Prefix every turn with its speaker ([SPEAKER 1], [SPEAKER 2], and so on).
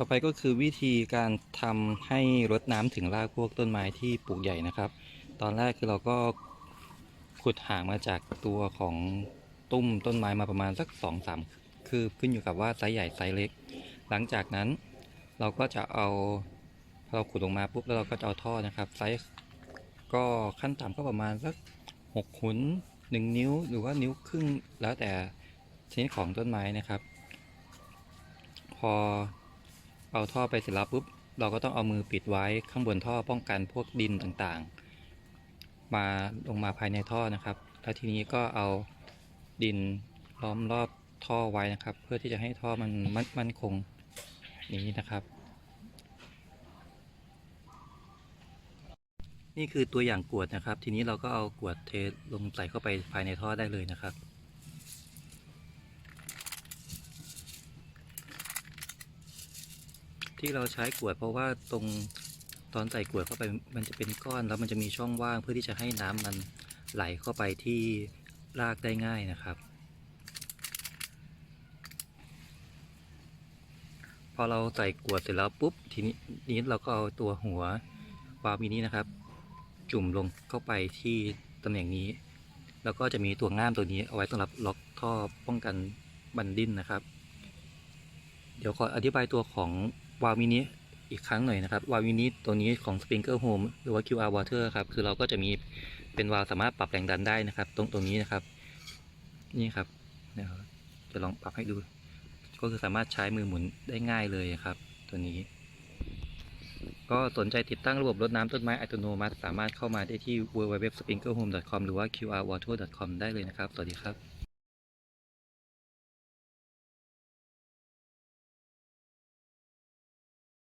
[SPEAKER 1] ต่อไปก็คือวิธีการทำให้รดน้ำถึงรากพวกต้นไม้ที่ปลูกใหญ่นะครับ ตอนแรกคือเราก็ขุดหางมาจากตัวของตุ้มต้นไม้มาประมาณสักสองสามคือขึ้นอยู่กับว่าไซส์ใหญ่ไซส์เล็ก หลังจากนั้นเราก็จะเอาพอเราขุดลงมาปุ๊บแล้วเราก็จะเอาท่อนะครับไซส์ก็ขั้นต่ำก็ประมาณสักหกขุนหนึ่งนิ้วหรือว่านิ้วครึ่งแล้วแต่ชนิดของต้นไม้นะครับ พอ เอาท่อไปเสร็จแล้วปุ๊บเราก็ต้องเอามือปิดไว้ข้างบนท่อป้องกันพวกดินต่างๆ มาลงมาภายในท่อนะครับ แล้วทีนี้ก็เอาดินล้อมรอบท่อไว้นะครับ เพื่อที่จะให้ท่อมันมันมั่นคงนี้นะครับ นี่คือตัวอย่างกวดนะครับ ทีนี้เราก็เอากวดเทลงใส่เข้าไปภายในท่อได้เลยนะครับ ที่เราใช้กรวดเพราะว่าตรงตอนใส่กรวดเข้าไปมันจะเป็นก้อนแล้วมันจะมีช่องว่างเพื่อที่จะให้น้ำมันไหลเข้าไปที่รากได้ง่ายนะครับ พอเราใส่กรวดเสร็จแล้วปุ๊บทีนี้นี้เราก็เอาตัวหัววาล์วมินินะครับ จุ่มลงเข้าไปที่ตำแหน่งนี้ แล้วก็จะมีตัวง่ามตัวนี้เอาไว้สำหรับล็อกท่อป้องกันบันดิ้นนะครับ เดี๋ยวขออธิบายตัวของ วาล์วมินิอีกครั้งหน่อยนะครับวาล์วมินิตัวนี้ของ Sprinkler Home หรือว่า QR Water ครับคือเราก็จะมีเป็นวาล์วสามารถปรับแรงดันได้นะครับ ตรงตรงนี้นะครับ นี่ครับเดี๋ยวจะลองปรับให้ดู ก็คือสามารถใช้มือหมุนได้ง่ายเลยครับ ตัวนี้ ก็สนใจติดตั้งระบบรดน้ำต้นไม้อัตโนมัติ สามารถเข้ามาได้ที่ www.sprinklerhome.com หรือว่า qrwater.com ได้เลยนะครับ สวัสดีครับ